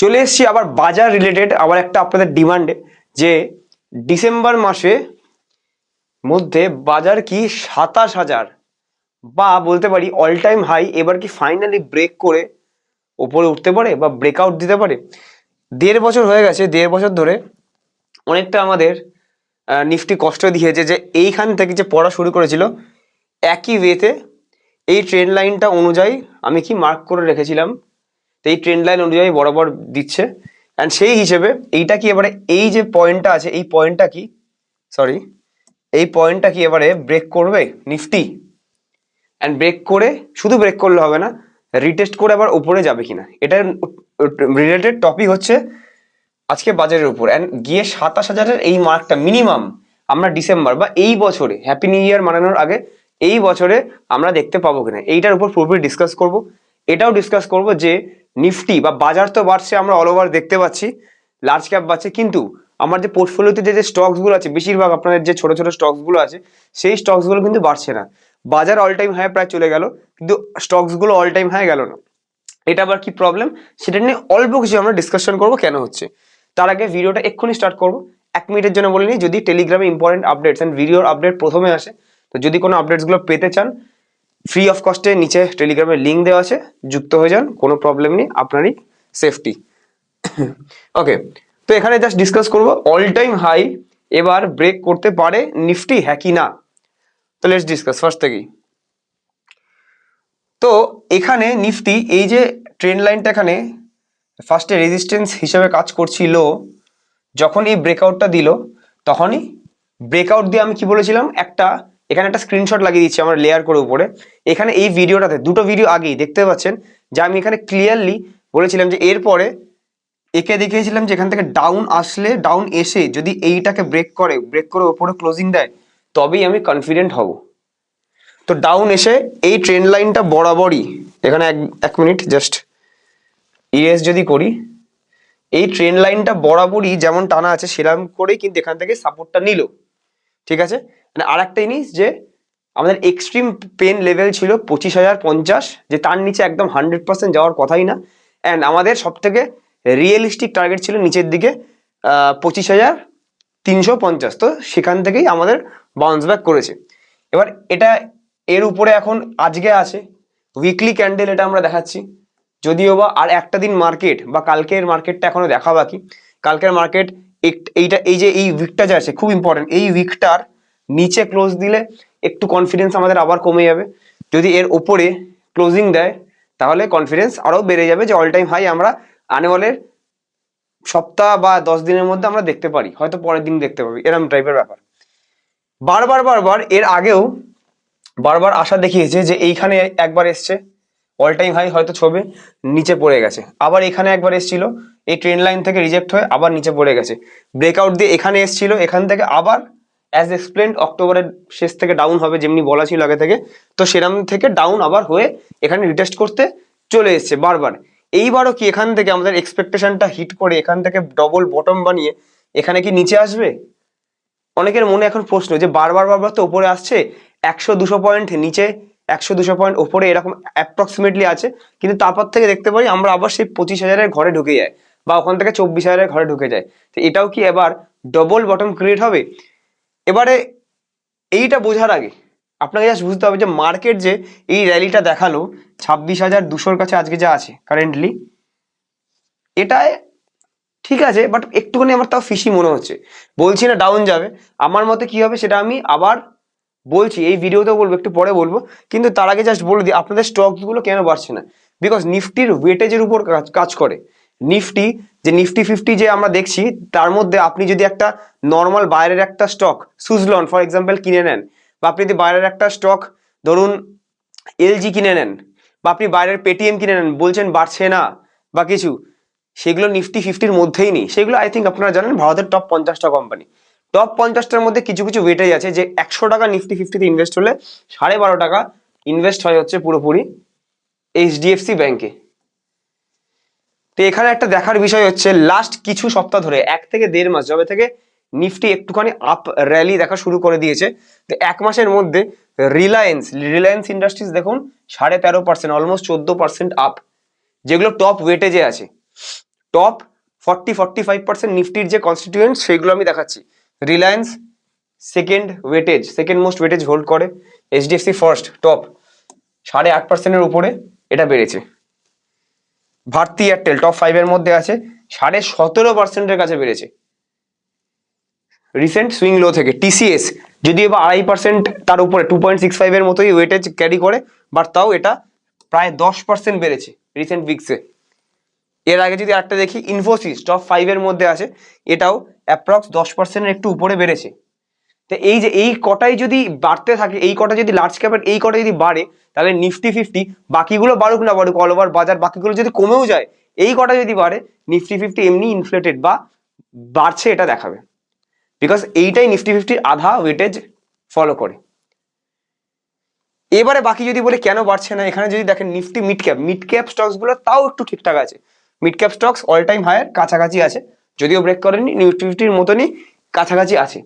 চলে এসেছি আবার বাজার রিলেটেড আবার একটা আপনাদের ডিমান্ডে যে ডিসেম্বর মাসে মধ্যে বাজার কি সাতাশ হাজার বা বলতে পারি অল টাইম হাই এবার কি ফাইনালি ব্রেক করে ওপরে উঠতে পারে বা ব্রেকআউট দিতে পারে? দেড় বছর হয়ে গেছে, দেড় বছর ধরে অনেকটা আমাদের নিফটি কষ্ট দিয়েছে যে এইখান থেকে যে পড়া শুরু করেছিল, একই ওয়েতে এই ট্রেন লাইনটা অনুযায়ী আমি কি মার্ক করে রেখেছিলাম? তো এই ট্রেন্ড লাইন অনুযায়ী বরাবর দিচ্ছে। অ্যান্ড সেই হিসেবে এইটা কি এবারে এই যে পয়েন্টটা আছে, এই পয়েন্টটা কি? সরি এই পয়েন্টটা কি এবারে ব্রেক করবে? নিফটি অ্যান্ড ব্রেক করে শুধু ব্রেক করলে হবে না রিটেস্ট করে আবার উপরে যাবে কিনা? এটার রিলেটেড টপিক হচ্ছে আজকে বাজারের উপর। অ্যান্ড গিয়ে সাতাশ হাজারের এই মার্কটা মিনিমাম আমরা ডিসেম্বর বা এই বছরে হ্যাপি নিউ ইয়ার মানানোর আগে এই বছরে আমরা দেখতে পাবো কিনা? এইটার উপর পুরোপুরি ডিসকাস করব। এটাও ডিসকাস করব যে নিফটি বা বাজার তো বাড়ছে, আমরা অল ওভার দেখতে পাচ্ছি লার্জ ক্যাপ বাড়ছে, কিন্তু আমার যে পোর্টফোলিওতে যে যে স্টকসগুলো আছে, বেশিরভাগ আপনাদের যে ছোট ছোট স্টকসগুলো আছে, সেই স্টকসগুলো কিন্তু বাড়ছে না। বাজার অল টাইম হাই প্রায় চলে গেল, কিন্তু স্টকসগুলো অল টাইম হাই গেল না। এটা আবার কি প্রবলেম সেটা নিয়ে অল্প কিছু আমরা ডিসকাশন করব কেন হচ্ছে। তার আগে ভিডিওটা এক্ষুনি স্টার্ট করব। এক মিনিটের জন্য বলে নিই, যদি টেলিগ্রামে ইম্পর্টেন্ট আপডেটস অ্যান্ড ভিডিওর আপডেট প্রথমে আসে, তো যদি কোনো আপডেটসগুলো পেতে চান ফ্রি অফ কস্টে নিচে টেলিগ্রামের লিঙ্ক দেওয়া আছে, যুক্ত হয়ে যান, কোনো প্রবলেম নেই, আপনারই সেফটি ওকে তো এখানে জাস্ট ডিসকাস করব অল টাইম হাই এবার ব্রেক করতে পারে নিফটি হ্যাঁ কি না? তো লেটস ডিসকাস ফার্স্ট থেকেই। তো এখানে নিফটি এই যে ট্রেন লাইনটা এখানে ফার্স্টে রেজিস্ট্যান্স হিসেবে কাজ করছিল, যখন এই ব্রেকআউটটা দিল, তখনই ব্রেকআউট দিয়ে আমি কি বলেছিলাম? একটা এখানে একটা স্ক্রিনশট লাগিয়ে দিচ্ছি আমার লেয়ার করে উপরে। এখানে এই ভিডিওটাতে দুটো ভিডিও আগেই দেখতে পাচ্ছেন, যে আমি এখানে ক্লিয়ারলি বলেছিলাম যে এরপরে একে দেখিয়েছিলাম যে এখান থেকে ডাউন আসলে ডাউন এসে যদি এইটাকে ব্রেক করে ব্রেক করে ওপরে ক্লোজিং দেয়, তবেই আমি কনফিডেন্ট হব। তো ডাউন এসে এই ট্রেন লাইনটা বরাবরই, এখানে এক এক মিনিট জাস্ট ইরেস যদি করি, এই ট্রেন লাইনটা বরাবরই যেমন টানা আছে সেরকম করেই কিন্তু এখান থেকে সাপোর্টটা নিল। ঠিক আছে? মানে আর একটা জিনিস যে, আমাদের এক্সট্রিম পেন লেভেল ছিল পঁচিশ হাজার পঞ্চাশ, যে তার নিচে একদম হান্ড্রেড পার্সেন্ট যাওয়ার কথাই না। অ্যান্ড আমাদের সব থেকে রিয়েলিস্টিক টার্গেট ছিল নিচের দিকে পঁচিশ হাজার তিনশো পঞ্চাশ। তো সেখান থেকেই আমাদের বাউন্স ব্যাক করেছে। এবার এটা এর উপরে এখন আজকে আছে উইকলি ক্যান্ডেল এটা আমরা দেখাচ্ছি। যদিও বা আর একটা দিন মার্কেট বা কালকের মার্কেটটা এখনও দেখা বাকি। কালকের মার্কেট এইটা, এই যে এই উইকটা যে আছে, খুব ইম্পর্টেন্ট এই উইকটার নিচে ক্লোজ দিলে একটু কনফিডেন্স আমাদের আবার কমে যাবে। যদি এর ওপরে ক্লোজিং দেয়, তাহলে কনফিডেন্স আরও বেড়ে যাবে যে অল টাইম হাই আমরা আনেওয়ালের সপ্তাহ বা দশ দিনের মধ্যে আমরা দেখতে পারি, হয়তো পরের দিন দেখতে পাবি, এরম টাইপের ব্যাপার। বারবার বারবার এর আগেও বারবার আশা দেখিয়েছে যে এইখানে একবার এসছে অল টাইম হাই হয়তো ছবে নিচে পড়ে গেছে। আবার এখানে একবার এসছিল, এই ট্রেন লাইন থেকে রিজেক্ট হয়ে আবার নিচে পড়ে গেছে। ব্রেকআউট দিয়ে এখানে এসছিল, এখান থেকে আবার অ্যাজ এক্সপ্লেন্ড অক্টোবরের শেষ থেকে ডাউন হবে যেমনি বলা ছিল আগে থেকে। তো সেরাম থেকে ডাউন আবার হয়ে এখানে রিটেস্ট করতে চলে এসছে বারবার। এইবারও কি এখান থেকে আমাদের এক্সপেকটেশনটা হিট করে এখান থেকে ডবল বটম বানিয়ে এখানে কি নিচে আসবে? অনেকের মনে এখন প্রশ্ন যে বারবার বারবার তো ওপরে আসছে, একশো দুশো পয়েন্ট নিচে, একশো দুশো পয়েন্ট ওপরে এরকম অ্যাপ্রক্সিমেটলি আছে। কিন্তু তারপর থেকে দেখতে পারি আমরা আবার সেই পঁচিশ হাজারের ঘরে ঢুকে যাই বা ওখান থেকে চব্বিশ হাজারের ঘরে ঢুকে যায় তো এটাও কি এবার ডবল বটম ক্রিয়েট হবে? এবারে এইটা বোঝার আগে আপনাকে জাস্ট বুঝতে হবে যে মার্কেট যে এই র্যালিটা দেখাল, ছাব্বিশ হাজার দুশোর কাছে আজকে যা আছে কারেন্টলি এটায় ঠিক আছে বাট একটুখানি আমার তাও ফিসি মনে হচ্ছে। বলছি না ডাউন যাবে, আমার মতে কি হবে সেটা আমি আবার বলছি, এই ভিডিওতেও বলব, একটু পরে বলব, কিন্তু তার আগে জাস্ট বলে দিই, আপনাদের স্টকগুলো কেন বাড়ছে না? বিকজ নিফটির ওয়েটেজের উপর কাজ- কাজ করে। নিফটি, যে নিফটি ফিফটি যে আমরা দেখছি, তার মধ্যে আপনি যদি একটা নর্মাল বাইরের একটা স্টক সুজলন ফর এক্সাম্পল কিনে নেন, বা আপনি যদি বাইরের একটা স্টক ধরুন এলজি কিনে নেন, বা আপনি বাইরের পেটিএম কিনে নেন, বলছেন বাড়ছে না, বা কিছু, সেগুলো নিফটি ফিফটির মধ্যেই নেই। সেগুলো আই থিঙ্ক আপনারা জানেন, ভারতের টপ পঞ্চাশটা কোম্পানি টপ পঞ্চাশটার মধ্যে কিছু কিছু ওয়েটেজ আছে, যে একশো টাকা নিফটি ফিফটিতে ইনভেস্ট হলে সাড়ে বারো টাকা ইনভেস্ট হয় হচ্ছে পুরোপুরি এইচডিএফসি ব্যাংকে তো এখানে একটা দেখার বিষয় হচ্ছে লাস্ট কিছু সপ্তাহ ধরে, এক থেকে দেড় মাস, যবে থেকে নিফটি একটুখানি আপ র্যালি দেখা শুরু করে দিয়েছে, তো এক মাসের মধ্যে রিলায়েন্স রিলায়েন্স ইন্ডাস্ট্রিজ দেখুন, সাড়ে তেরো পার্সেন্ট অলমোস্ট চোদ্দ পার্সেন্ট আপ যেগুলো টপ ওয়েটেজে আছে। Top forty forty five percent নিফটির যে কনস্টিটিউয়েন্ট সেগুলো আমি দেখাচ্ছি। Reliance second weightage second most weightage hold করে এইচডিএফসি ফার্স্ট টপ সাড়ে আট পার্সেন্টের উপরে এটা বেড়েছে। ভারতী এয়ারটেল টপ ফাইভের মধ্যে আছে, সাড়ে সতেরো পার্সেন্টের কাছে বেড়েছে। রিসেন্ট সুইং লো থেকে টিসিএস যদিও বা আড়াই পার্সেন্ট তার উপরে টু পয়েন্ট সিক্স ফাইভের মতোই ওয়েটেজ ক্যারি করে বাট তাও এটা প্রায় দশ পার্সেন্ট বেড়েছে রিসেন্ট উইক্সে এর আগে যদি একটা দেখি ইনফোসিস টপ ফাইভের মধ্যে আছে, এটাও অ্যাপ্রক্স দশ পার্সেন্টের একটু উপরে বেড়েছে। তো এই যে, এই কটাই যদি বাড়তে থাকে, এই কটা যদি লার্জ ক্যাপের এই কটা যদি বাড়ে, তাহলে নিফটি ফিফটি বাকিগুলো বাড়ুক না বাড়ুক অল ওভার বাজার, বাকিগুলো যদি কমেও যায়, এই কটা যদি বাড়ে নিফটি ফিফটি এমনি ইনফ্লেটেড বা বাড়ছে এটা দেখাবে। বিকজ এইটাই নিফটি ফিফটির আধা ওয়েটেজ ফলো করে। এবারে বাকি যদি বলে কেন বাড়ছে না, এখানে যদি দেখেন Nifty mid cap mid cap স্টকসগুলো তাও একটু ঠিকঠাক আছে। Mid cap stocks all time higher কাছাকাছি আছে। যদিও ব্রেক করেনি নিফটি ফিফটির মতনই কাছাকাছি আছে।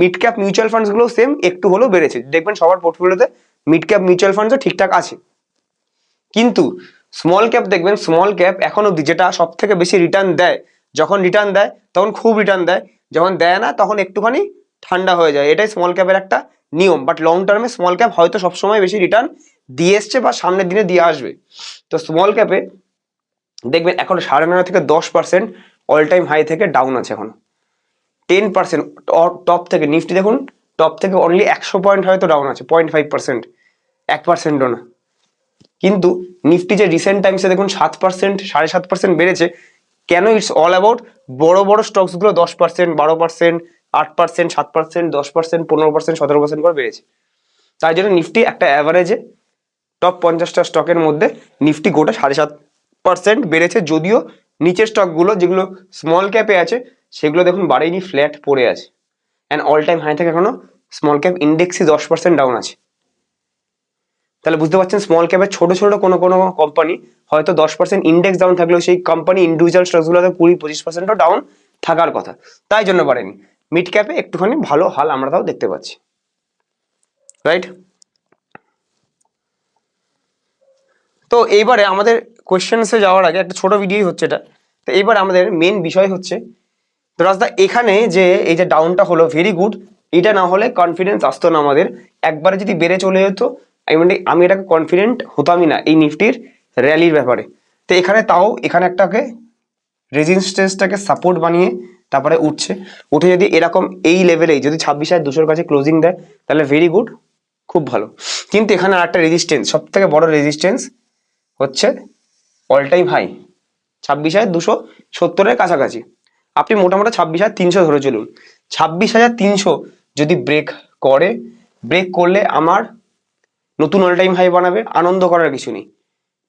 মিড ক্যাপ মিউচুয়াল ফান্ডসগুলো সেম একটু হলেও বেড়েছে। দেখবেন সবার পোর্টফোলিওতে মিড ক্যাপ মিউচুয়াল ফান্ডসও ঠিকঠাক আছে। কিন্তু স্মল ক্যাপ দেখবেন স্মল ক্যাপ এখন অব্দি যেটা সব থেকে বেশি রিটার্ন দেয়, যখন রিটার্ন দেয়, তখন খুব রিটার্ন দেয়। যখন দেয় না, তখন একটুখানি ঠান্ডা হয়ে যায়। এটাই স্মল ক্যাপের একটা নিয়ম। বাট লং টার্মে স্মল ক্যাপ হয়তো সবসময় বেশি রিটার্ন দিয়ে এসছে বা সামনের দিনে দিয়ে আসবে। তো স্মল ক্যাপে দেখবেন, এখন সাড়ে নয় থেকে দশ পার্সেন্ট অল টাইম হাই থেকে ডাউন আছে এখন। টেন পার্সেন্ট টপ থেকে নিফটি দেখুন টপ থেকে অনলি একশো পয়েন্ট হয়তো ডাউন আছে পয়েন্ট ফাইভ পার্সেন্ট এক পার্সেন্টও না কিন্তু নিফটি যে রিসেন্ট টাইমসে দেখুন সাত পার্সেন্ট সাড়ে সাত পার্সেন্ট বেড়েছে, কেন ইটস অল অ্যাবাউট বড় বড় স্টকসগুলো দশ পার্সেন্ট বারো পার্সেন্ট আট পার্সেন্ট সাত পার্সেন্ট দশ পার্সেন্ট পনেরো পার্সেন্ট সতেরো পার্সেন্ট করে বেড়েছে। তাই জন্য নিফটি একটা অ্যাভারেজে টপ পঞ্চাশটা স্টকের মধ্যে নিফটি গোটা সাড়ে সাত পার্সেন্ট বেড়েছে, যদিও নিচের স্টকগুলো যেগুলো স্মল ক্যাপে আছে সেগুলো দেখুন বাড়েনি ফ্ল্যাট পড়ে আছে। অ্যান্ড অল টাইম হাই থেকে এখনও স্মল ক্যাপ ইন্ডেক্সই দশ পার্সেন্ট ডাউন আছে। তাহলে বুঝতে পারছেন স্মল ক্যাপের ছোট ছোট কোনো কোনো কোম্পানি হয়তো দশ পার্সেন্ট ইন্ডেক্স ডাউন থাকলেও সেই কোম্পানি ইন্ডিভিজুয়াল স্টকসগুলোতে কুড়ি পঁচিশ পার্সেন্টও ডাউন থাকার কথা। তাই জন্য বাড়েনি। মিড ক্যাপে একটুখানি ভালো হাল আমরা তাও দেখতে পাচ্ছি। রাইট তো এইবারে আমাদের কোয়েশ্চেন্সে যাওয়ার আগে একটা ছোট ভিডিওই হচ্ছে এটা। তো এইবার আমাদের মেন বিষয় হচ্ছে তো রাজদা এখানে যে এই যে ডাউনটা হলো ভেরি গুড এটা না হলে কনফিডেন্স আসতো না আমাদের। একবারে যদি বেড়ে চলে যেত I mean, আমি এটাকে কনফিডেন্ট হতামই না এই নিফটির র্যালির ব্যাপারে। তো এখানে তাও এখানে একটাকে রেজিস্ট্যান্সটাকে সাপোর্ট বানিয়ে তারপরে উঠছে। উঠে যদি এরকম এই লেভেলেই যদি ছাব্বিশ হাজার দুশোর কাছে ক্লোজিং দেয় তাহলে ভেরি গুড খুব ভালো। কিন্তু এখানে আর একটা রেজিস্ট্যান্স সব থেকে বড় রেজিস্ট্যান্স হচ্ছে অল টাইম হাই ছাব্বিশ হাজার দুশো সত্তরের কাছাকাছি। আপনি মোটামুটি ছাব্বিশ হাজার তিনশো ধরে চলুন। ছাব্বিশ হাজার তিনশো যদি ব্রেক করে ব্রেক করলে আমার নতুন অল টাইম হাই বানাবে, আনন্দ করার কিছু নেই।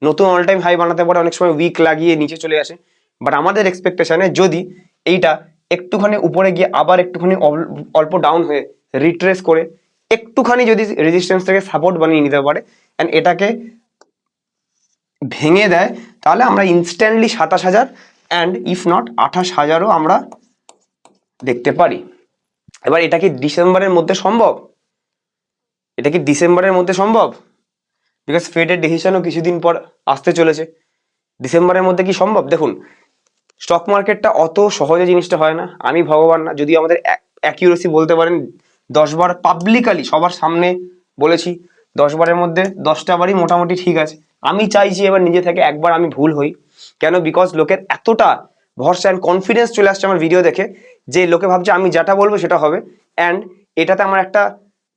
নতুন অল টাইম হাই বানাতে পারে, অনেক সময় উইক লাগিয়ে নিচে চলে আসে। বাট আমাদের এক্সপেকটেশনে যদি এইটা একটুখানি উপরে গিয়ে আবার একটুখানি অল- অল্প ডাউন হয়ে রিট্রেস করে, একটুখানি যদি রেজিস্ট্যান্স থেকে সাপোর্ট বানিয়ে নিতে পারে অ্যান্ড এটাকে ভেঙে দেয়, তাহলে আমরা ইনস্ট্যান্টলি সাতাশ হাজার অ্যান্ড ইফ নট আঠাশ হাজারও আমরা দেখতে পারি। এবার এটা কি ডিসেম্বরের মধ্যে সম্ভব? এটা কি ডিসেম্বরের মধ্যে সম্ভব? বিকজ ফেডের ডিসিশনও কিছুদিন পর আসতে চলেছে। ডিসেম্বরের মধ্যে কি সম্ভব? দেখুন স্টক মার্কেটটা অত সহজে জিনিসটা হয় না। আমি ভগবান না, যদি আমাদের অ্যাকিউরেসি বলতে পারেন, দশ বার পাবলিকালি সবার সামনে বলেছি, দশ বারের মধ্যে দশটা বারই মোটামুটি ঠিক আছে। আমি চাইছি এবার নিজে থেকে একবার আমি ভুল হই। কেন? বিকজ লোকের এতটা ভরসা অ্যান্ড কনফিডেন্স চলে আসছে আমার ভিডিও দেখে, যে লোকে ভাবছে আমি যেটা বলব সেটা হবে। অ্যান্ড এটাতে আমার একটা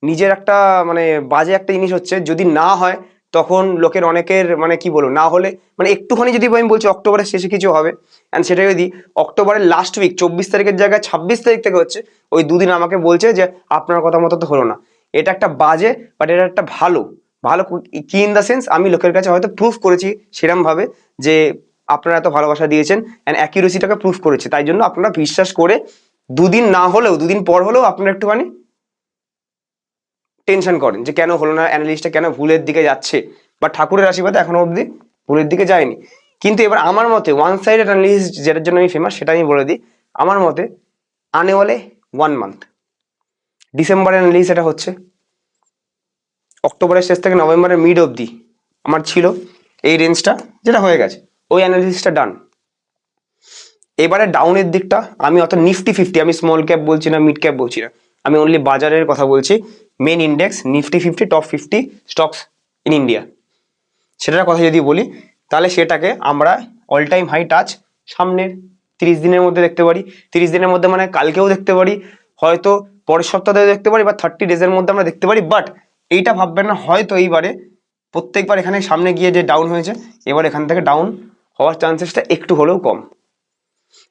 নিজের একটা মানে বাজে একটা জিনিস হচ্ছে, যদি না হয়, তখন লোকের অনেকের মানে কি বলব, না হলে মানে একটুখানি যদি আমি বলছি অক্টোবরের শেষে কিছু হবে। অ্যান্ড সেটা যদি অক্টোবরের লাস্ট উইক চব্বিশ তারিখের জায়গায় ছাব্বিশ তারিখ থেকে হচ্ছে, ওই দুদিন আমাকে বলছে যে আপনার কথা মতো তো হলো না। এটা একটা বাজে বাট এটা একটা ভালো ভালো কি ইন দ্য সেন্স আমি লোকের কাছে হয়তো প্রুফ করেছি সেরম ভাবে যে আপনারা এত ভালোবাসা দিয়েছেন অ্যান্ড অ্যাকিউরেসিটাকে প্রুফ করেছে। তাই জন্য আপনারা বিশ্বাস করে দুদিন না হলেও, দুদিন পর হলেও আপনারা একটুখানি টেনশন করেন যে কেন হলো না অ্যানালিস্টটা কেন ভুলের দিকে যাচ্ছে বা ঠাকুরের আশীর্বাদে এখনও অবধি ভুলের দিকে যায়নি। কিন্তু এবার আমার মতে ওয়ান সাইডেড অ্যানালিস্ট যেটার জন্য আমি ফেমাস সেটা আমি বলে দিই, আমার মতে আনে বলে ওয়ান মান্থ ডিসেম্বরের অ্যানালিস্ট এটা হচ্ছে, অক্টোবরের শেষ থেকে নভেম্বরের মিড অবধি আমার ছিল এই রেঞ্জটা যেটা হয়ে গেছে। ওই অ্যানালিসিসটা ডান এবারে ডাউনের দিকটা, আমি অত নিফটি ফিফটি আমি স্মল ক্যাপ বলছি না মিড ক্যাপ বলছি না। আমি অনলি বাজারের কথা বলছি main index Nifty fifty top fifty stocks in India সেটার কথা যদি বলি, তাহলে সেটাকে আমরা অল টাইম হাই টাচ সামনের তিরিশ দিনের মধ্যে দেখতে পারি। তিরিশ দিনের মধ্যে মানে কালকেও দেখতে পারি, হয়তো পরের সপ্তাহে দেখতে পারি বা থার্টি ডেজের মধ্যে আমরা দেখতে পারি বাট এইটা ভাববেন না, হয়তো এইবারে প্রত্যেকবার এখানে সামনে গিয়ে যে ডাউন হয়েছে, এবার এখান থেকে ডাউন হওয়ার চান্সেসটা একটু হলেও কম।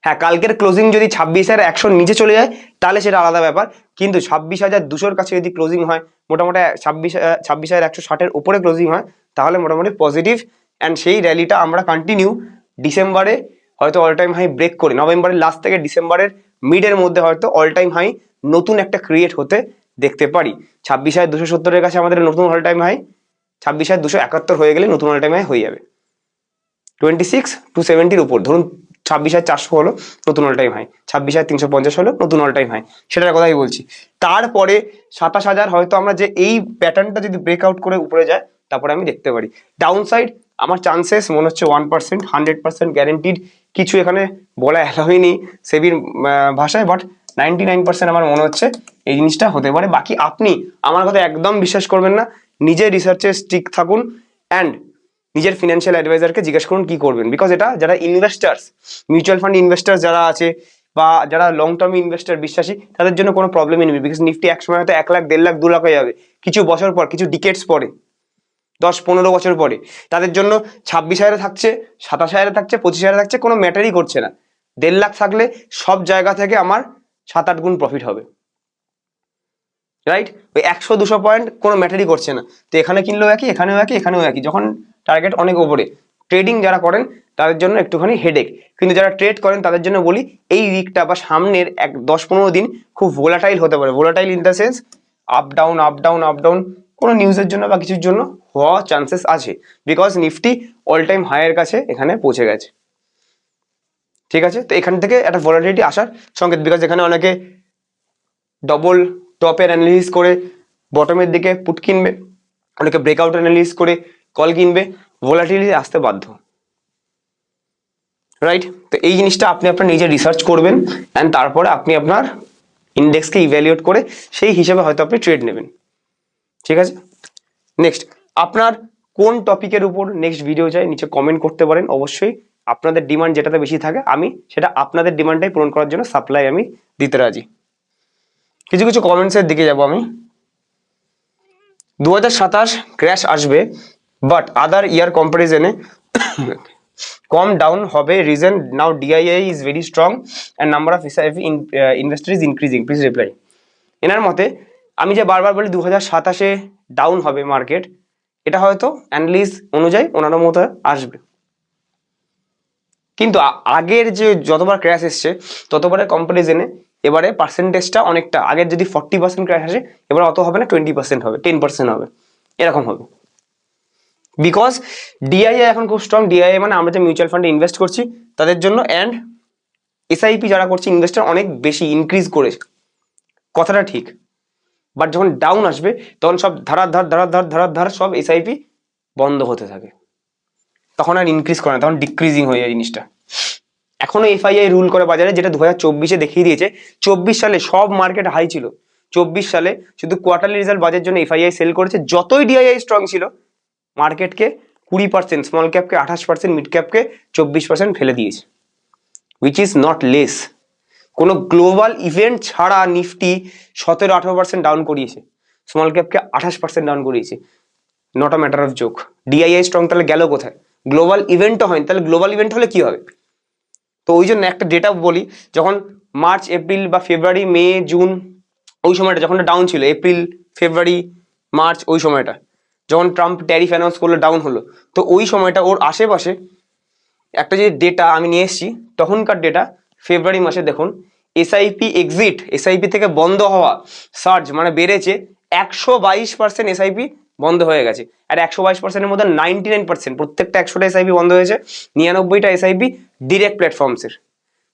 হ্যাঁ কালকের ক্লোজিং যদি ছাব্বিশ হাজার একশোর নিচে চলে যায়, তাহলে সেটা আলাদা ব্যাপার। কিন্তু ছাব্বিশ হাজার দুশোর কাছে যদি ক্লোজিং হয়, মোটামুটি ছাব্বিশ ছাব্বিশ হাজার একশো ষাটের উপরে ক্লোজিং হয়, তাহলে মোটামুটি পজিটিভ অ্যান্ড সেই র্যালিটা আমরা কন্টিনিউ ডিসেম্বরে হয়তো অল টাইম হাই ব্রেক করি, নভেম্বরের লাস্ট থেকে ডিসেম্বরের মিডের মধ্যে হয়তো অল টাইম হাই নতুন একটা ক্রিয়েট হতে দেখতে পারি। ছাব্বিশ হাজার দুশো সত্তরের কাছে আমাদের নতুন অল টাইম হাই ছাব্বিশ হাজার দুশো একাত্তর হয়ে গেলে নতুন অল টাইম হাই হয়ে যাবে। টোয়েন্টি সিক্স টু সেভেন্টির উপর। ধরুন ছাব্বিশ হাজার চারশো হলো, নতুন অল টাইম হাই ছাব্বিশ হাজার তিনশো পঞ্চাশ হলো, নতুন অল টাইম হাই সেটার কথাই বলছি। তারপরে সাতাশ হাজার হয়তো আমরা যে এই প্যাটার্নটা যদি ব্রেকআউট করে উপরে যায়, তারপরে আমি দেখতে পারি। ডাউন সাইড আমার চান্সেস মনে হচ্ছে one percent hundred percent guaranteed কিছু এখানে বলা নেই সেবির ভাষায় বাট নাইনটি নাইন পার্সেন্ট আমার মনে হচ্ছে এই জিনিসটা হতে পারে। বাকি আপনি আমার কথা একদম বিশ্বাস করবেন না। নিজের রিসার্চে স্টিক থাকুন। অ্যান্ড নিজের ফিনান্সিয়াল অ্যাডভাইজারকে জিজ্ঞেস করুন কি করবেন। বিকজ এটা যারা ইনভেস্টার্স মিউচুয়াল ফান্ড ইনভেস্টার যারা আছে বা যারা লং টার্ম ইনভেস্টার বিশ্বাসী, তাদের জন্য কোনো প্রবলেমই নেই। বিকজ নিফটি এক সময় হয়তো এক লাখ, দেড় লাখ, দু লাখ হয়ে যাবে। কিছু বছর পর, কিছু ডিকেটস পরে, দশ, পনেরো বছর পরে, তাদের জন্য ছাব্বিশ হাজারে থাকছে, সাতাশ হাজারে থাকছে, পঁচিশ হাজারে থাকছে, কোনো ম্যাটারই করছে না। দেড় লাখ থাকলে সব জায়গা থেকে আমার সাত আট গুণ প্রফিট হবে। রাইট ওই একশো, দুশো পয়েন্ট কোনো ম্যাটারই করছে না। তো এখানে কিনলেও একই, এখানেও একই এখানেও একই। যখন টার্গেট অনেক ওপরে ট্রেডিং যারা করেন, তাদের জন্য একটুখানি হেডেক কিন্তু যারা ট্রেড করেন, তাদের জন্য বলি, এই উইকটা বা সামনের এক দশ পনেরো দিন খুব ভোলাটাইল হতে পারে। Volatile in the sense up down up down up down কোনো নিউজের জন্য বা কিছুর জন্য হওয়া চান্সেস আছে। বিকজ নিফটি অল টাইম হাইয়ের কাছে এখানে পৌঁছে গেছে। ঠিক আছে? তো এখান থেকে একটা ভোলাটিলিটি আসার সংকেত। বিকজ এখানে অনেকে ডবল টপের অ্যানালিসিস করে বটমের দিকে পুট কিনবে, অনেকে ব্রেকআউট অ্যানালিস করে কল কিনবে ভোলাটিলিটি আসতে বাধ্য। রাইট তো এই জিনিসটা আপনি আপনার নিজে রিসার্চ করবেন অ্যান্ড তারপরে আপনি আপনার ইন্ডেক্সকে ইভ্যালুয়েট করে সেই হিসেবে হয়তো আপনি ট্রেড নেবেন। ঠিক আছে? নেক্সট আপনার কোন টপিকের উপর নেক্সট ভিডিও চাই নিচে কমেন্ট করতে পারেন। অবশ্যই আপনাদের ডিমান্ড যেটাতে বেশি থাকে, আমি সেটা আপনাদের ডিমান্ডটাই পূরণ করার জন্য সাপ্লাই আমি দিতে রাজি। কিছু কিছু কমেন্টসের দিকে যাব আমি। দু হাজার সাতাশ ক্র্যাশ আসবে। বাট আদার ইয়ার কম্পারিজনে কম ডাউন হবে reason now DII is very strong and number of investor is increasing please reply এনার মতে, আমি যে বারবার বলি দু হাজার সাতাশে ডাউন হবে মার্কেট এটা হয়তো অ্যানালিস অনুযায়ী ওনার মতো আসবে। কিন্তু আগের যে যতবার ক্র্যাশ এসছে ততবারের কম্পারিজনে এবারে পার্সেন্টেজটা অনেকটা, আগের যদি ফর্টি পার্সেন্ট ক্র্যাশ আসে, এবার অত হবে না টোয়েন্টি পার্সেন্ট হবে টেন পার্সেন্ট হবে। এরকম হবে। বিকজ ডিআইআই এখন খুব স্ট্রং ডিআইআই মানে আমরা যে মিউচুয়াল ফান্ডে ইনভেস্ট করছি, তাদের জন্য অ্যান্ড এসআইপি যারা করছে ইনভেস্টার অনেক বেশি ইনক্রিজ করেছে কথাটা ঠিক। বাট যখন ডাউন আসবে, তখন সব ধারার ধার ধারার ধার ধারার ধার সব এসআইপি বন্ধ হতে থাকে। তখন আর ইনক্রিজ করে না, তখন ডিক্রিজিং হয়ে যায় জিনিসটা। এখনও এফআইআই রুল করে বাজারে, যেটা দু হাজার চব্বিশে দেখিয়ে দিয়েছে, চব্বিশ সালে সব মার্কেট হাই ছিল। চব্বিশ সালে শুধু কোয়ার্টারলি রেজাল্ট বাজার জন্য এফআইআই সেল করেছে, যতই ডিআইআই স্ট্রং ছিল মার্কেটকে কুড়ি পার্সেন্ট স্মল ক্যাপকে আঠাশ পার্সেন্ট মিড ক্যাপকে চব্বিশ পার্সেন্ট ফেলে দিয়েছে উইচ ইজ নট লেস কোনো গ্লোবাল ইভেন্ট ছাড়া নিফটি সতেরো আঠারো পার্সেন্ট ডাউন করিয়েছে স্মল ক্যাপকে আঠাশ পার্সেন্ট ডাউন করিয়েছে। Not a matter of joke DII strong তাহলে গেল কোথায়? গ্লোবাল ইভেন্টও হয়নি তাহলে গ্লোবাল ইভেন্ট হলে কি হবে? তো ওই জন্য একটা ডেটা বলি, যখন মার্চ এপ্রিল বা ফেব্রুয়ারি মে জুন ওই সময়টা যখন ডাউন ছিল এপ্রিল ফেব্রুয়ারি মার্চ ওই সময়টা যখন ট্রাম্প ট্যারিফ অ্যানাউন্স করল ডাউন হলো। তো ওই সময়টা ওর আশেপাশে একটা যে ডেটা আমি নিয়ে এসেছি, তখনকার ডেটা ফেব্রুয়ারি মাসে দেখুন এসআইপি এক্সিট এসআইপি থেকে বন্ধ হওয়া সার্জ মানে বেড়েছে একশো বাইশ পার্সেন্ট এসআইপি বন্ধ হয়ে গেছে। আর একশো বাইশ পার্সেন্টের মধ্যে নাইনটি নাইন পার্সেন্ট প্রত্যেকটা একশোটা এসআইপি বন্ধ হয়েছে। নিরানব্বইটা এসআইপি ডিরেক্ট প্ল্যাটফর্মসের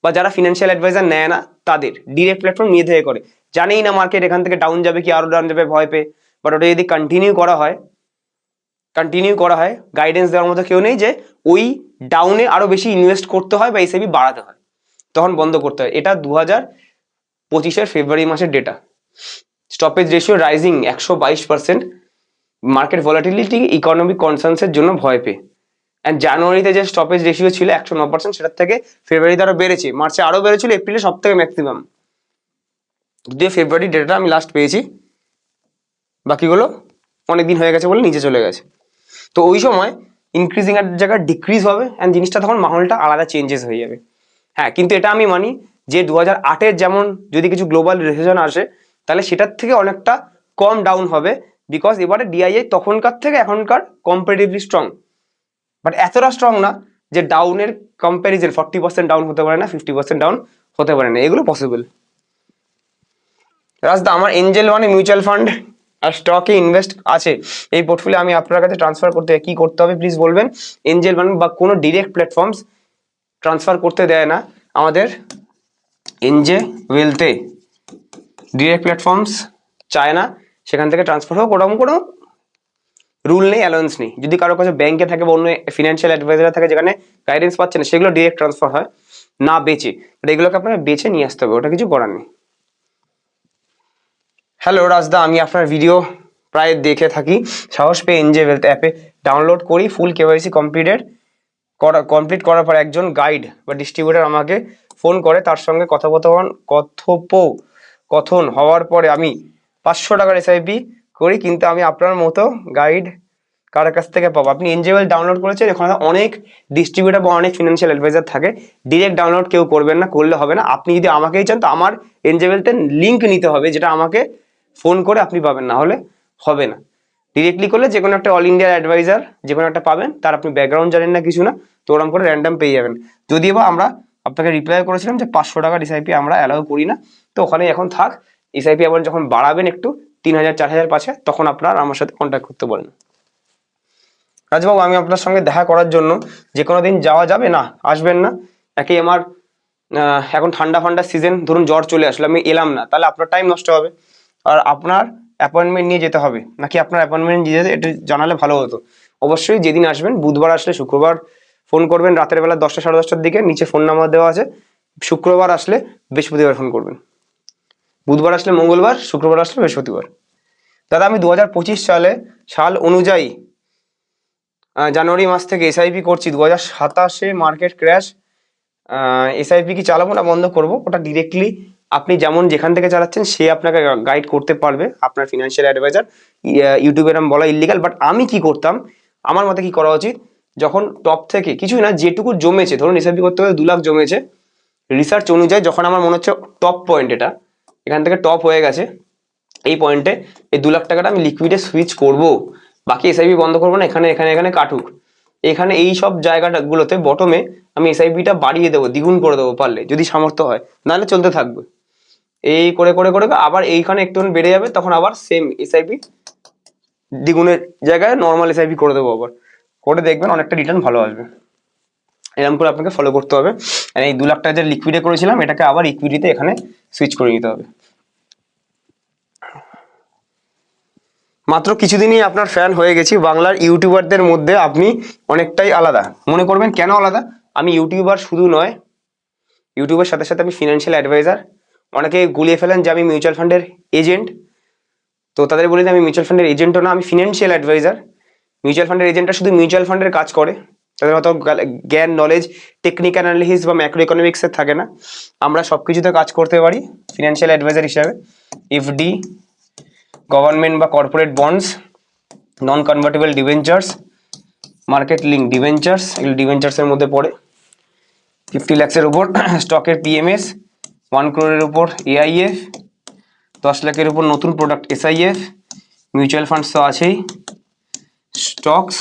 বা যারা ফিনান্সিয়াল অ্যাডভাইজার নেয় না, তাদের ডিরেক্ট প্ল্যাটফর্ম নিয়ে থেকে করে। জানেই না মার্কেট এখান থেকে ডাউন যাবে কি আরও ডাউন যাবে, ভয় পেয়ে। বাট ওটা যদি কন্টিনিউ করা হয় কন্টিনিউ করা হয়। গাইডেন্স দেওয়ার মতো কেউ নেই যে ওই ডাউনে আরও বেশি ইনভেস্ট করতে হয় বা এসআইপি বাড়াতে হয়। তখন বন্ধ করতে হয়। এটা দু হাজার পঁচিশের ফেব্রুয়ারি মাসের ডেটা স্টপেজ রেশিও রাইজিং একশো বাইশ পার্সেন্ট মার্কেট ভলাটিলিটি ইকোনমিক কনসার্নসের জন্য ভয় পেয়ে। অ্যান্ড জানুয়ারিতে যে স্টপেজ রেশিও ছিল একশো ন পার্সেন্ট সেটার থেকে ফেব্রুয়ারিতে আরও বেড়েছে। মার্চে আরও বেড়েছিল এপ্রিলে সব থেকে ম্যাক্সিমাম যদিও ফেব্রুয়ারি ডেটাটা আমি লাস্ট পেয়েছি। বাকিগুলো অনেক দিন হয়ে গেছে বলে নিচে চলে গেছে। তো ওই সময় ইনক্রিজিং এর জায়গায় ডিক্রিজ হবে অ্যান্ড জিনিসটা তখন মাহলটা আলাদা চেঞ্জেস হয়ে যাবে। হ্যাঁ কিন্তু এটা আমি মানি যে দু হাজার আটের যেমন যদি কিছু গ্লোবাল রিসেশন আসে, তাহলে সেটার থেকে অনেকটা কম ডাউন হবে বিকজ এবারে ডিআইআই তখনকার থেকে এখনকার কম্পারেটিভলি স্ট্রং বাট এতটা স্ট্রং না যে ডাউনের কম্প্যারিজন ফর্টি পার্সেন্ট ডাউন হতে পারে না ফিফটি পার্সেন্ট ডাউন হতে পারে না। এগুলো পসিবল রাজদা, আমার এঞ্জেল মানে মিউচুয়াল ফান্ড আর স্টকে ইনভেস্ট আছে, এই পোর্টফোলিও আমি আপনার কাছে ট্রান্সফার করতে কি করতে হবে প্লিজ বলবেন? এঞ্জেল ফান্ড বা কোনো ডিরেক্ট প্ল্যাটফর্মস ট্রান্সফার করতে দেয় না। আমাদের এনজে ওয়েলথে ডিরেক্ট প্ল্যাটফর্মস চায় না, সেখান থেকে ট্রান্সফার হোক, ওরকম কোনো রুল নেই অ্যালাউন্স নেই। যদি কারও কাছে ব্যাংকে থাকে বা অন্য ফিনান্সিয়াল অ্যাডভাইজার থাকে যেখানে গাইডেন্স পাচ্ছে না, সেগুলো ডিরেক্ট ট্রান্সফার হয়, না বেচে। এগুলোকে আপনাকে বেছে নিয়ে আসতে হবে, ওটা কিছু করার নেই। হ্যালো রাজদা, আমি আপনার ভিডিও প্রায় দেখে থাকি। সাহস পেয়ে এনজে ওয়েলথ অ্যাপে ডাউনলোড করি ফুল কেওয়াইসি কমপ্লিটেড করা কমপ্লিট করার পর একজন গাইড বা ডিস্ট্রিবিউটার আমাকে ফোন করে, তার সঙ্গে কথোপকথন কথোপ, কথন হওয়ার পরে আমি পাঁচশো টাকার এসআইপি করি, কিন্তু আমি আপনার মতো গাইড কার কাছ থেকে পাবো? আপনি এনজেওয়েল ডাউনলোড করেছেন, এখানে অনেক ডিস্ট্রিবিউটার বা অনেক ফিনান্সিয়াল অ্যাডভাইজার থাকে। ডিরেক্ট ডাউনলোড কেউ করবেন না, করলে হবে না। আপনি যদি আমাকেই চান, তো আমার এনজেওয়েলতে লিঙ্ক নিতে হবে, যেটা আমাকে ফোন করে আপনি পাবেন, না হলে হবে না। ডিরেক্টলি করলে যে কোনো একটা অল ইন্ডিয়ার অ্যাডভাইজার যে কোনো একটা পাবেন, তার আপনি ব্যাকগ্রাউন্ড জানেন না কিছু না, তো ওরকম করে র্যান্ডাম পেয়ে যাবেন। যদিও বা আমরা আপনাকে রিপ্লাই করেছিলাম যে পাঁচশো টাকার এসআইপি আমরা অ্যালাউ করি না, তো ওখানে এখন থাক এসআইপি আবার যখন বাড়াবেন একটু তিন হাজার চার হাজার পাচ্ছে তখন আপনার আমার সাথে কন্ট্যাক্ট করতে পারেন। রাজবাবু, আমি আপনার সঙ্গে দেখা করার জন্য যে কোনো দিন যাওয়া যাবে? না, আসবেন না। একেই আমার এখন ঠান্ডা ফান্ডা সিজন ধরুন জ্বর চলে আসলো, আমি এলাম না, তাহলে আপনার টাইম নষ্ট হবে। আর আপনার অ্যাপয়েন্টমেন্ট নিয়ে যেতে হবে। নাকি আপনার অ্যাপয়েন্টমেন্ট নিয়ে যেতে এটা জানালে ভালো হতো। অবশ্যই যেদিন আসবেন, বুধবার আসলে শুক্রবার ফোন করবেন, রাতের বেলা দশটা সাড়ে দশটার দিকে নিচে ফোন নাম্বার দেওয়া আছে। শুক্রবার আসলে বৃহস্পতিবার ফোন করবেন। বুধবার আসলে মঙ্গলবার, শুক্রবার আসলে বৃহস্পতিবার। দাদা, আমি দু হাজার পঁচিশ সালে সাল অনুযায়ী জানুয়ারি মাস থেকে এসআইপি করছি। দু হাজার সাতাশে মার্কেট ক্র্যাশ এসআইপি কি চালাবো না বন্ধ করব? ওটা ডিরেক্টলি আপনি যেমন যেখান থেকে চালাচ্ছেন, সে আপনাকে গাইড করতে পারবে। আপনার ফিনান্সিয়াল অ্যাডভাইজার ইউটিউবে এরম বলা ইলিগাল বাট আমি কি করতাম? আমার মতে কি করা উচিত? যখন টপ থেকে, কিছুই না, যেটুকু জমেছে, ধরুন এসআইপি করতে গেলে দু লাখ জমেছে রিসার্চ অনুযায়ী যখন আমার মনে হচ্ছে টপ পয়েন্ট এটা, এখান থেকে টপ হয়ে গেছে, এই পয়েন্টে এই দু লাখ টাকাটা আমি লিকুইডে সুইচ করব। বাকি এসআইপি বন্ধ করব না, এখানে এখানে এখানে কাটুক। এখানে এই সব জায়গাগুলোতে বটমে আমি এসআইপিটা বাড়িয়ে দেবো, দ্বিগুণ করে দেবো পারলে, যদি সামর্থ্য হয়। নাহলে চলতে থাকবে। এই করে করে করে আবার এইখানে একটু বেড়ে যাবে, তখন আবার সেম এসআইপি দ্বিগুণের জায়গায় নর্মাল এসআইপি করে দেবো আবার। করে দেখবেন অনেকটা রিটার্ন ভালো আসবে। এরকম করে আপনাকে ফলো করতে হবে। আর এই দু লাখ টাকা যে লিকুইডে করেছিলাম, এটাকে আবার ইকুইডিতে এখানে সুইচ করে নিতে হবে। মাত্র কিছুদিনই আপনার ফ্যান হয়ে গেছি। বাংলার ইউটিউবারদের মধ্যে আপনি অনেকটাই আলাদা। মনে করবেন কেন আলাদা? আমি ইউটিউবার শুধু নয় ইউটিউবের সাথে সাথে আমি ফিনান্সিয়াল অ্যাডভাইজার অনেকে গুলিয়ে ফেলেন যে আমি মিউচুয়াল ফান্ডের এজেন্ট তো তাদের বলি আমি মিউচুয়াল ফান্ডের এজেন্টও না, আমি ফিনান্সিয়াল অ্যাডভাইজার মিউচুয়াল ফান্ডের এজেন্টরা শুধু মিউচুয়াল ফান্ডের কাজ করে। তাদের হয়তো জ্ঞান নলেজ টেকনিক অ্যানালিসিস বা ম্যাক্রো ইকোনমিক্সের থাকে না। আমরা সব কিছুতে কাজ করতে পারি ফিনান্সিয়াল অ্যাডভাইজার হিসাবে। এফডি গভর্নমেন্ট বা corporate bonds non convertible debentures market link debentures এগুলো ডিভেঞ্চার্সের মধ্যে পড়ে। ফিফটি ল্যাক্সের উপর স্টকের পিএমএস ওয়ান ক্রোরের উপর এআইএফ দশ লাখের উপর নতুন প্রোডাক্ট এসআইএফ মিউচুয়াল ফান্ডস তো আছেই স্টকস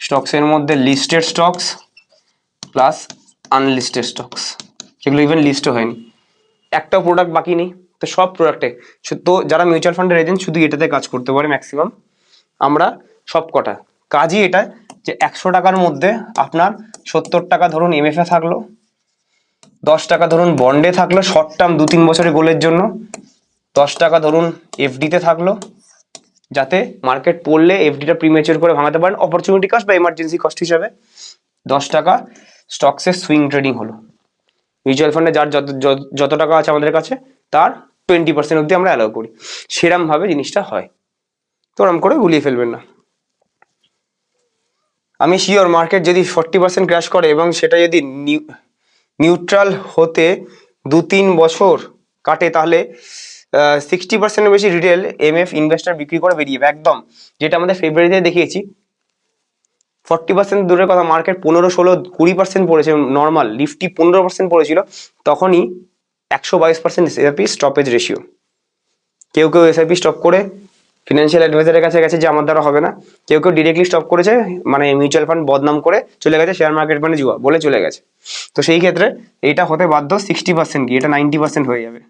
স্টকসের মধ্যে listed stocks plus unlisted stocks যেগুলো ইভেন লিস্টও হয়নি। একটাও প্রোডাক্ট বাকি নেই, তো সব প্রোডাক্টে তো যারা মিউচুয়াল ফান্ডের এজেন্ট শুধু এটাতে কাজ করতে পারে ম্যাক্সিমাম আমরা সব কটা। কাজই এটা যে একশো টাকার মধ্যে আপনার সত্তর টাকা ধরুন এমএফএ থাকল দশ টাকা ধরুন বন্ডে থাকল শর্ট টার্ম দু তিন বছরের গোলের জন্য। দশ টাকা ধরুন এফডিতে থাকল, যাতে মার্কেট পড়লে এফডিটা প্রিমেচার করে ভাঙাতে পারেন। অপরচুনিটি কস্ট বা এমার্জেন্সি কস্ট হিসাবে দশ টাকা স্টকসের সুইং ট্রেডিং হলো। মিউচুয়াল ফান্ডে যার যত, যত- টাকা আছে আমাদের কাছে, তার টোয়েন্টি পার্সেন্ট অব্দি আমরা অ্যালাউ করি। সেরমভাবে জিনিসটা হয়। তো ওরম করে গুলিয়ে ফেলবেন না। আমি শিওর মার্কেট যদি ফর্টি পার্সেন্ট ক্র্যাশ করে এবং সেটা যদি নিউট্রাল হতে দু তিন বছর কাটে, তাহলে সিক্সটি পার্সেন্টের বেশি রিটেল এম এফ ইনভেস্টার বিক্রি করে বেরিয়ে যাবে, একদম। যেটা আমাদের ফেব্রুয়ারিতে দেখিয়েছি ফর্টি পার্সেন্ট দূরের কথা মার্কেট পনেরো, ষোলো, কুড়ি পার্সেন্ট পড়েছে নর্মাল নিফটি পনেরো পার্সেন্ট পড়েছিল। তখনই একশো বাইশ পার্সেন্ট এসআইপি স্টপেজ রেশিও কেউ কেউ এসআইপি স্টপ করে ফিনান্সিয়াল অ্যাডভাইজারের কাছে গেছে যে আমার দ্বারা হবে না। কেউ কেউ ডিরেক্টলি স্টপ করেছে মানে মিউচুয়াল ফান্ড বদনাম করে চলে গেছে শেয়ার মার্কেট মানে জুয়া বলে চলে গেছে। তো সেই ক্ষেত্রে এইটা হতে বাধ্য সিক্সটি পার্সেন্ট কি এটা নাইনটি পার্সেন্ট হয়ে যাবে।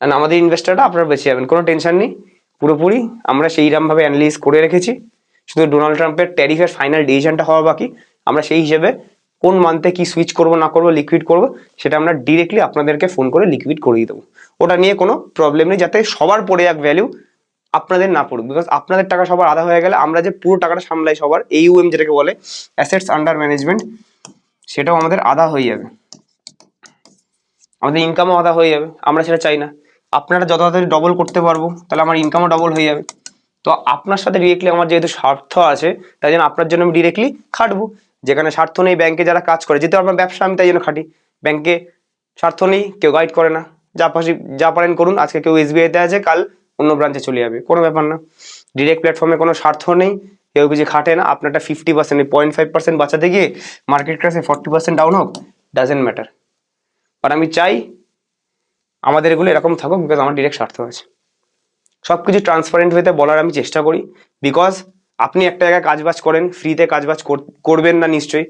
And আমাদের ইনভেস্টারটা আপনারা বেঁচে যাবেন, কোনো টেনশন নেই। পুরোপুরি আমরা সেইরকমভাবে অ্যানালিস করে রেখেছি। শুধু ডোনাল্ড ট্রাম্পের ট্যারিফের ফাইনাল ডিসিশনটা হওয়া বাকি। আমরা সেই হিসেবে কোন মান্থে কি সুইচ করব, না করব লিকুইড করব, সেটা আমরা ডিরেক্টলি আপনাদেরকে ফোন করে লিকুইড করিয়ে দেবো। ওটা নিয়ে কোনো প্রবলেম নেই, যাতে সবার পড়ে এক ভ্যালু আপনাদের না পড়ুক। বিকজ আপনাদের টাকা সবার আধা হয়ে গেলে আমরা যে পুরো টাকাটা সামলাই সবার এইউএম যেটাকে বলে অ্যাসেটস আন্ডার ম্যানেজমেন্ট সেটাও আমাদের আধা হয়ে যাবে। আমাদের ইনকামও আধা হয়ে যাবে, আমরা সেটা চাই না। আপনারা যত তাড়াতাড়ি ডবল করতে পারব, তাহলে আমার ইনকামও ডবল হয়ে যাবে। তো আপনার সাথে ডিরেক্টলি আমার যেহেতু স্বার্থ আছে, তাই জন্য আপনার জন্য আমি ডিরেক্টলি খাটবো। যেখানে স্বার্থ নেই ব্যাংকে যারা কাজ করে, যেহেতু আমার ব্যবসা, আমি তাই জন্য খাটি। ব্যাংকে স্বার্থ নেই, কেউ গাইড করে না। যা পাশে যা পারেন করুন, আজকে কেউ এসবিআইতে আছে, কাল অন্য ব্রাঞ্চে চলে যাবে। কোনো ব্যাপার না। ডিরেক্ট প্ল্যাটফর্মে কোনো স্বার্থ নেই, কেউ কিছু খাটে না। আপনারটা fifty percent point five percent বাঁচাতে গিয়ে মার্কেট ক্রাশে ফর্টি পার্সেন্ট ডাউন হোক ডাজেন্ট ম্যাটার বাট আমি চাই আমাদের এগুলো এরকম থাকুক বিকজ আমার ডিরেক্ট স্বার্থ আছে। সব কিছু ট্রান্সপারেন্ট হইতে বলার আমি চেষ্টা করি বিকজ আপনি একটা জায়গায় কাজবাজ করেন ফ্রিতে কাজবাজ কর- করবেন না নিশ্চয়ই।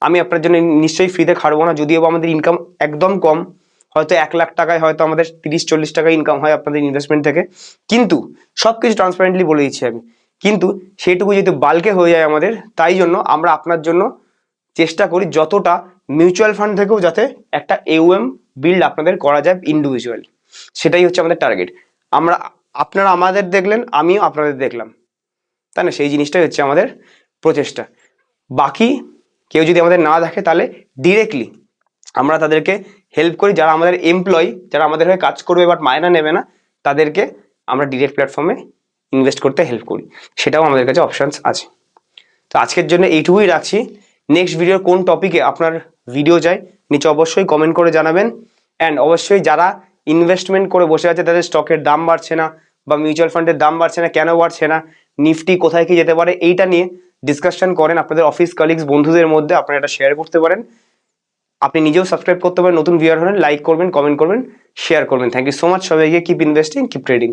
আমি আপনার জন্য নিশ্চয়ই ফ্রিতে খাটবো না, যদিও আমাদের ইনকাম একদম কম। হয়তো এক লাখ টাকায় হয়তো আমাদের তিরিশ, চল্লিশ টাকা ইনকাম হয় আপনাদের ইনভেস্টমেন্ট থেকে। কিন্তু সব কিছু ট্রান্সপারেন্টলি বলে দিচ্ছি আমি। কিন্তু সেইটুকু যদি বাল্কে হয়ে যায় আমাদের, তাই জন্য আমরা আপনার জন্য চেষ্টা করি যতটা মিউচুয়াল ফান্ড থেকেও যাতে একটা এউএম বিল্ড আপনাদের করা যায় ইন্ডিভিজুয়াল সেটাই হচ্ছে আমাদের টার্গেট আমরা, আপনারা আমাদের দেখলেন, আমিও আপনাদের দেখলাম। তাই না? সেই জিনিসটাই হচ্ছে আমাদের প্রচেষ্টা। বাকি কেউ যদি আমাদের না দেখে তাহলে ডিরেক্টলি আমরা তাদেরকে হেল্প করি, যারা আমাদের এমপ্লয়ি যারা আমাদের হয়ে কাজ করবে বাট মায়না নেবে না, তাদেরকে আমরা ডিরেক্ট প্ল্যাটফর্মে ইনভেস্ট করতে হেল্প করি। সেটাও আমাদের কাছে অপশানস আছে। তো আজকের জন্য এইটুকুই রাখছি। নেক্সট ভিডিওর কোন টপিকে আপনার ভিডিও চাই নিচে অবশ্যই কমেন্ট করে জানাবেন। অ্যান্ড অবশ্যই যারা ইনভেস্টমেন্ট করে বসে আছে, তাদের স্টকের দাম বাড়ছে না বা মিউচুয়াল ফান্ডের দাম বাড়ছে না, কেন বাড়ছে না, নিফটি কোথায় কি যেতে পারে, এইটা নিয়ে ডিসকাশন করেন। আপনাদের অফিস কালিগস বন্ধুদের মধ্যে আপনারা এটা শেয়ার করতে পারেন। আপনি নিজেও সাবস্ক্রাইব করতে পারেন, নতুন ভিউয়ার হলেন লাইক করবেন কমেন্ট করবেন শেয়ার করবেন। থ্যাংক ইউ সো মাচ সবাইকে। Keep investing keep trading